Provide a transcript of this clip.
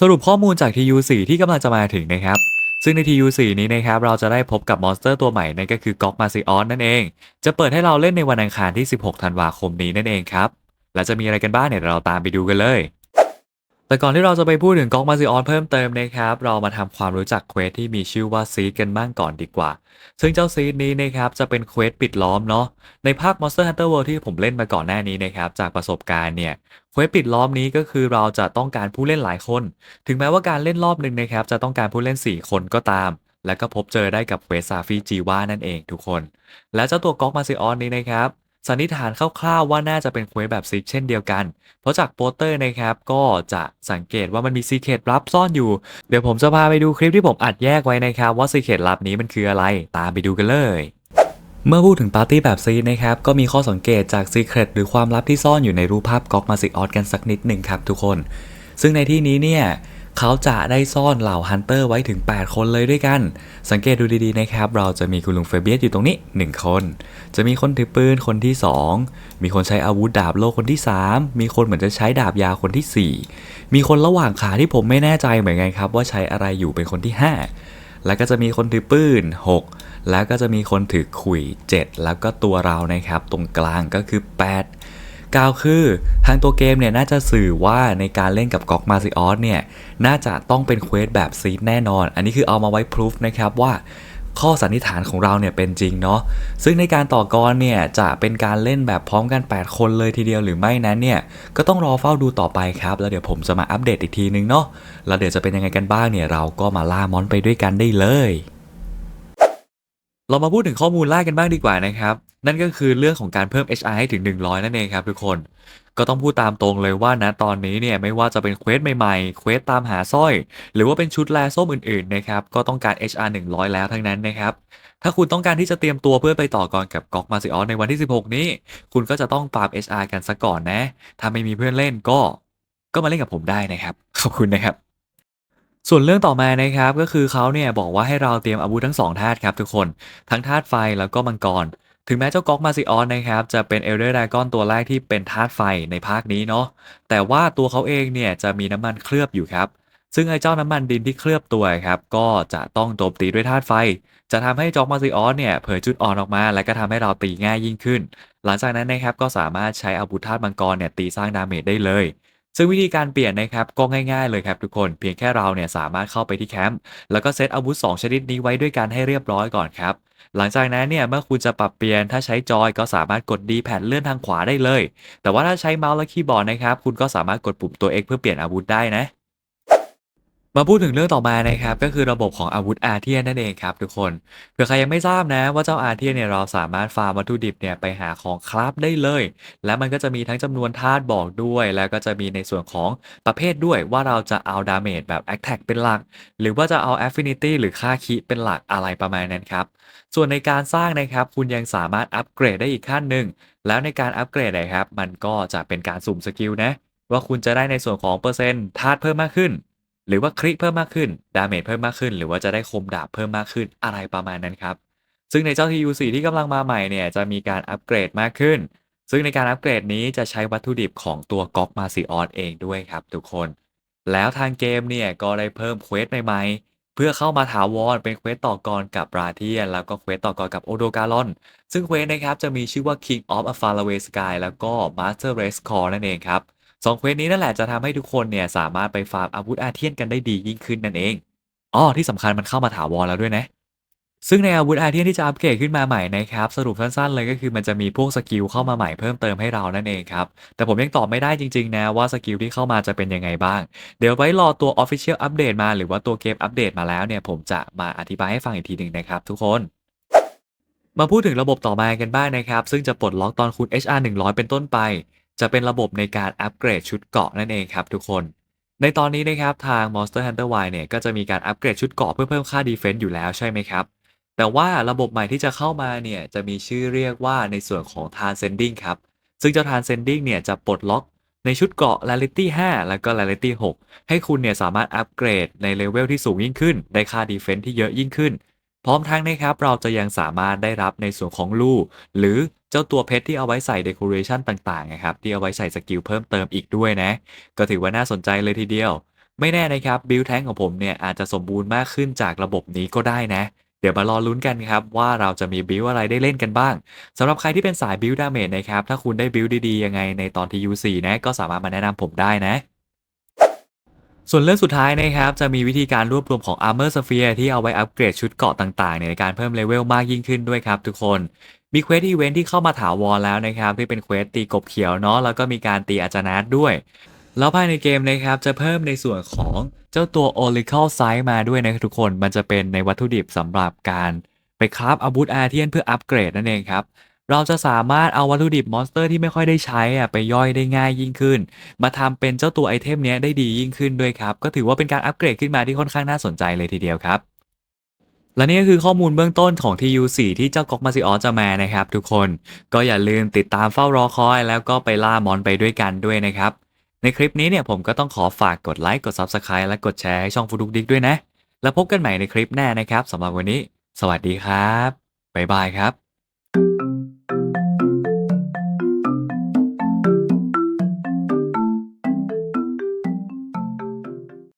สรุปข้อมูลจาก TU4 ที่กำลังจะมาถึงนะครับ ซึ่งใน TU4 นี้นะครับเราจะได้พบกับมอนสเตอร์ตัวใหม่นั่นก็คือก๊อกมาซิออนนั่นเอง จะเปิดให้เราเล่นในวันอังคารที่ 16 ธันวาคมนี้นั่นเองครับ และจะมีอะไรกันบ้างเนี่ยเดี๋ยวเราตามไปดูกันเลย แต่ก่อนที่เราจะไปพูดถึงก๊อกมาซิออนเพิ่มเติมนะครับ เรามาทำความรู้จักเควสที่มีชื่อว่าซีดกันบ้างก่อนดีกว่า ซึ่งเจ้าซีดนี้นะครับจะเป็นเควสปิดล้อมเนาะ ในภาค Monster Hunter World ที่ผมเล่นมาก่อนหน้านี้นะครับ จากประสบการณ์เนี่ยเควสปิดล้อมนี้ก็คือเราจะต้องการผู้เล่นหลายคน ถึงแม้ว่าการเล่นรอบหนึ่งนะครับจะต้องการผู้เล่น 4 คนก็ตามและก็พบเจอได้กับเควสซาฟิจีว่านั่นเองทุกคน และเจ้าตัวก๊อกมาซิออนนี้นะครับ สันนิษฐานคร่าวๆว่าน่าจะเป็นเควสแบบซิกเช่นเดียวกัน เพราะจากโปสเตอร์นะครับก็จะสังเกตว่ามันมีซีเค t ลับซ่อนอยู่ เดี๋ยวผมจะพาไปดูคลิปที่ผมอัดแยกไว้นะครับว่าซีเค t ลับนี้มันคืออะไร ตามไปดูกันเลยเมื่อพูดถึงปาร์ตี้แบบซีนะครับ ก็มีข้อสังเกตจากซีเครตหรือความลับที่ซ่อนอยู่ในรูปภาพก๊อกมาซิออสกันสักนิดหนึ่งครับทุกคน ซึ่งในที่นี้เนี่ย เขาจะได้ซ่อนเหล่าฮันเตอร์ไว้ถึง 8 คนเลยด้วยกัน สังเกตดูดีๆนะครับ เราจะมีคุณลุงเฟเบียสอยู่ตรงนี้ 1 คน จะมีคนถือปืนคนที่ 2 มีคนใช้อาวุธดาบโลคนที่ 3 มีคนเหมือนจะใช้ดาบยาคนที่ 4 มีคนระหว่างขาที่ผมไม่แน่ใจเหมือนกันครับ ว่าใช้อะไรอยู่เป็นคนที่ 5 แล้วก็จะมีคนถือปืน 6 แล้วก็จะมีคนถือขุย 7 แล้วก็ตัวเรานะครับ ตรงกลางก็คือ 8 กล่าวคือทางตัวเกมเนี่ยน่าจะสื่อว่าในการเล่นกับก๊อกมาซิออสเนี่ยน่าจะต้องเป็นเควสแบบซีดแน่นอน อันนี้คือเอามาไว้พ o ูฟนะครับว่าข้อสันนิษฐานของเราเนี่ยเป็นจริงเนาะ ซึ่งในการต่อกรเนี่ยจะเป็นการเล่นแบบพร้อมกัน 8 คนเลยทีเดียวหรือไม่นั้นเนี่ยก็ต้องรอเฝ้าดูต่อไปครับ แล้วเดี๋ยวผมจะมาอัปเดตอีกทีนึงเนาะ แล้วเดี๋ยวจะเป็นยังไงกันบ้างเนี่ยเราก็มาล่ามอนไปด้วยกันได้เลย เรามาพูดถึงข้อมูลแรกกันบ้างดีกว่านะครับ นั่นก็คือเรื่องของการเพิ่ม HR ให้ถึง 100 นั่นเองครับทุกคน ก็ต้องพูดตามตรงเลยว่านะตอนนี้เนี่ยไม่ว่าจะเป็นเควสใหม่ๆ เควสตามหาสร้อย หรือว่าเป็นชุดแลส้มอื่นๆนะครับก็ต้องการ HR 100 แล้วทั้งนั้นนะครับถ้าคุณต้องการที่จะเตรียมตัวเพื่อไปต่อกรกับก๊อกมาซิออนในวันที่ 16 นี้ คุณก็จะต้องปราบ HR กันซะก่อนนะ ถ้าไม่มีเพื่อนเล่นก็ ก็มาเล่นกับผมได้นะครับ ขอบคุณนะครับ ส่วนเรื่องต่อมานะครับก็คือเขาเนี่ยบอกว่าให้เราเตรียมอาวุธทั้งสองธาตุครับทุกคน ทั้งธาตุไฟแล้วก็มังกร ถึงแม้เจ้าก๊อกมาซิออนนะครับจะเป็นเอลเดอร์ดากอนตัวแรกที่เป็นธาตุไฟในภาคนี้เนาะแต่ว่าตัวเขาเองเนี่ยจะมีน้ำมันเคลือบอยู่ครับ ซึ่งไอ้เจ้าน้ำมันดินที่เคลือบตัวครับก็จะต้องโจมตีด้วยธาตุไฟ จะทำให้จ็อกมาซิออนเนี่ยเผยจุดอ่อนออกมา และก็ทำให้เราตีง่ายยิ่งขึ้น หลังจากนั้นนะครับก็สามารถใช้อาวุธธาตุมังกรเนี่ยตีสร้างดาเมจได้เลย ซึ่งวิธีการเปลี่ยนนะครับก็ง่ายๆเลยครับทุกคนเพียงแค่เราเนี่ยสามารถเข้าไปที่แคมป์แล้วก็เซตอาวุธ 2 ชนิดนี้ไว้ด้วยกันให้เรียบร้อยก่อนครับหลังจากนั้นเนี่ยเมื่อคุณจะปรับเปลี่ยนถ้าใช้จอยก็สามารถกดดีแผ่นเลื่อนทางขวาได้เลย แต่ว่าถ้าใช้เมาส์และคีย์บอร์ดนะครับคุณก็สามารถกดปุ่มตัว X เพื่อเปลี่ยนอาวุธได้นะ มาพูดถึงเรื่องต่อมานะครับก็คือระบบของอาวุธอาเทียนนั่นเองครับทุกคนเผื่อใครยังไม่ทราบนะว่าเจ้าอาเทียนเนี่ยเราสามารถฟาร์มวัตถุดิบเนี่ยไปหาของคราฟได้เลย และมันก็จะมีทั้งจำนวนธาตุบอกด้วย แล้วก็จะมีในส่วนของประเภทด้วยว่าเราจะเอาดาเมจแบบ Attack เป็นหลัก หรือว่าจะเอา Affinity หรือค่าคิเป็นหลักอะไรประมาณนั้นครับส่วนในการสร้างนะครับคุณยังสามารถอัปเกรดได้อีกขั้นหนึ่งแล้วในการอัปเกรดนะครับมันก็จะเป็นการสุ่มสกิลนะว่าคุณจะได้ในส่วนของเปอร์เซ็นต์ธาตุเพิ่มมากขึ้น หรือว่าคริกเพิ่มมากขึ้น ดาเมจเพิ่มมากขึ้น หรือว่าจะได้คมดาบเพิ่มมากขึ้นอะไรประมาณนั้นครับ ซึ่งในเจ้า TU4 ที่กำลังมาใหม่เนี่ยจะมีการอัปเกรดมากขึ้น ซึ่งในการอัปเกรดนี้จะใช้วัตถุดิบของตัวก๊อกมาซิออนเองด้วยครับทุกคน แล้วทางเกมเนี่ยก็ได้เพิ่มเควสใหม่ๆเพื่อเข้ามาถาวรเป็นเควสต่อกรกับราเทียน แล้วก็เควสต่อกรกับโอโดการอน ซึ่งเควสนะครับจะมีชื่อว่า King of a Faraway Sky แล้วก็ Master Race Core นั่นเองครับ สองเควสนี้นั่นแหละจะทำให้ทุกคนเนี่ยสามารถไปฟาร์มอาวุธอาเทียนกันได้ดียิ่งขึ้นนั่นเองอ๋อที่สำคัญมันเข้ามาถาวรแล้วด้วยนะซึ่งในอาวุธอาเทียนที่จะอัปเกรดขึ้นมาใหม่นะครับสรุปสั้นๆเลยก็คือมันจะมีพวกสกิลเข้ามาใหม่เพิ่มเติมให้เรานั่นเองครับ แต่ผมยังตอบไม่ได้จริงๆนะว่าสกิลที่เข้ามาจะเป็นยังไงบ้าง เดี๋ยวไว้รอตัว Official อัปเดตมาหรือว่าตัวเกมอัปเดตมาแล้วเนี่ยผมจะมาอธิบายให้ฟังอีกทีหนึ่งนะครับทุกคนมาพูดถึงระบบต่อมากันบ้างนะครับ ซึ่งจะปลดล็อกตอนคุณ HR 100 เป็นต้นไป จะเป็นระบบในการอัปเกรดชุดเกาะนั่นเองครับทุกคน ในตอนนี้นะครับทาง Monster Hunter Y เนี่ยก็จะมีการอัปเกรดชุดเกาะเพื่อเพิ่มค่า Defense อยู่แล้วใช่ไหมครับ แต่ว่าระบบใหม่ที่จะเข้ามาเนี่ยจะมีชื่อเรียกว่าในส่วนของ Transcending ครับ ซึ่งเจ้า Transcending เนี่ยจะปลดล็อกในชุดเกาะ Rarity 5 แล้วก็ Rarity 6 ให้คุณเนี่ยสามารถอัปเกรดในเลเวลที่สูงยิ่งขึ้น ได้ค่า Defense ที่เยอะยิ่งขึ้น พร้อมทั้งนะครับเราจะยังสามารถได้รับในส่วนของลู่หรือเจ้าตัวเพชรที่เอาไว้ใส่ Decoration ต่างๆนะครับที่เอาไว้ใส่สกิลเพิ่มเติมอีกด้วยนะ ก็ถือว่าน่าสนใจเลยทีเดียว ไม่แน่นะครับบิลแทงของผมเนี่ยอาจจะสมบูรณ์มากขึ้นจากระบบนี้ก็ได้นะเดี๋ยวมารอลุ้นกันครับว่าเราจะมีบิลอะไรได้เล่นกันบ้างสำหรับใครที่เป็นสายบิลดาเมจนะครับถ้าคุณได้บิลดีๆยังไงในตอนที่ U4 นะก็สามารถมาแนะนำผมได้นะ ส่วนเรื่องสุดท้ายนะครับ จะมีวิธีการรวบรวมของ Armor Sphere ที่เอาไว้อัปเกรดชุดเกราะต่างๆ ในการเพิ่มเลเวลมากยิ่งขึ้นด้วยครับทุกคน มีเควสอีเวนท์ที่เข้ามาถาวรแล้วนะครับ ที่เป็นเควสตีกบเขียวเนาะแล้วก็มีการตีอาจานาตด้วย แล้วภายในเกมนะครับ จะเพิ่มในส่วนของเจ้าตัว Oracle Sight มาด้วยนะครับทุกคนมันจะเป็นในวัตถุดิบสำหรับการไปคราฟอาวุธอาเทียนเพื่ออัปเกรดนั่นเองครับ เราจะสามารถเอาวัตถุดิบมอนสเตอร์ที่ไม่ค่อยได้ใช้อะไปย่อยได้ง่ายยิ่งขึ้น มาทำเป็นเจ้าตัวไอเทมเนี้ยได้ดียิ่งขึ้นด้วยครับ ก็ถือว่าเป็นการอัปเกรดขึ้นมาที่ค่อนข้างน่าสนใจเลยทีเดียวครับและนี่ก็คือข้อมูลเบื้องต้นของ TU4 ที่เจ้าก๊อกมาซิออจะมานะครับทุกคนก็อย่าลืมติดตามเฝ้ารอคอย แล้วก็ไปล่ามอนไปด้วยกันด้วยนะครับ ในคลิปนี้เนี่ยผมก็ต้องขอฝากกดไลค์กด Subscribe และกดแชร์ให้ช่องฟูดุกดิกด้วยนะ แล้วพบกันใหม่ในคลิปหน้านะครับสำหรับวันนี้ สวัสดีครับบ๊ายบายครับ